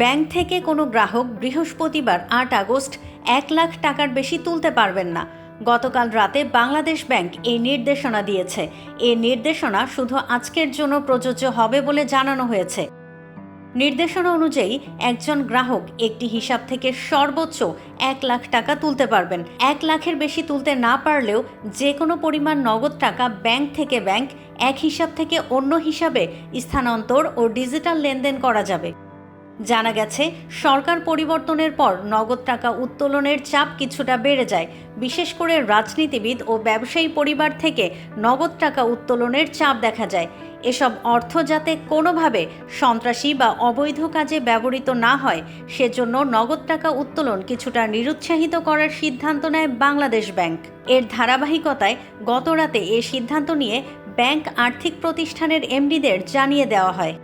Bank থেকে কোনো গ্রাহক বৃহস্পতিবার আট আগস্ট এক লাখ টাকার বেশি তুলতে পারবেন না। গতকাল রাতে বাংলাদেশ ব্যাংক এই নির্দেশনা দিয়েছে। এই নির্দেশনা শুধু আজকের জন্য প্রযোজ্য হবে বলে জানানো হয়েছে। নির্দেশনা অনুযায়ী একজন গ্রাহক একটি হিসাব থেকে সর্বোচ্চ এক লাখ টাকা তুলতে পারবেন। এক লাখের বেশি তুলতে না পারলেও যে কোনো পরিমাণ নগদ টাকা ব্যাংক থেকে ব্যাংক, এক হিসাব থেকে অন্য হিসাবে স্থানান্তর ও ডিজিটাল লেনদেন করা যাবে। জানা গেছে, সরকার পরিবর্তনের পর নগদ টাকা উত্তোলনের চাপ কিছুটা বেড়ে যায়। বিশেষ করে রাজনীতিবিদ ও ব্যবসায়ী পরিবার থেকে নগদ টাকা উত্তোলনের চাপ দেখা যায়। এসব অর্থ যাতে কোনোভাবে সন্ত্রাসী বা অবৈধ কাজে ব্যবহৃত না হয়, সেজন্য নগদ টাকা উত্তোলন কিছুটা নিরুৎসাহিত করার সিদ্ধান্ত নেয় বাংলাদেশ ব্যাংক। এর ধারাবাহিকতায় গতরাতে এ সিদ্ধান্ত নিয়ে ব্যাংক আর্থিক প্রতিষ্ঠানের এমডিদের জানিয়ে দেওয়া হয়।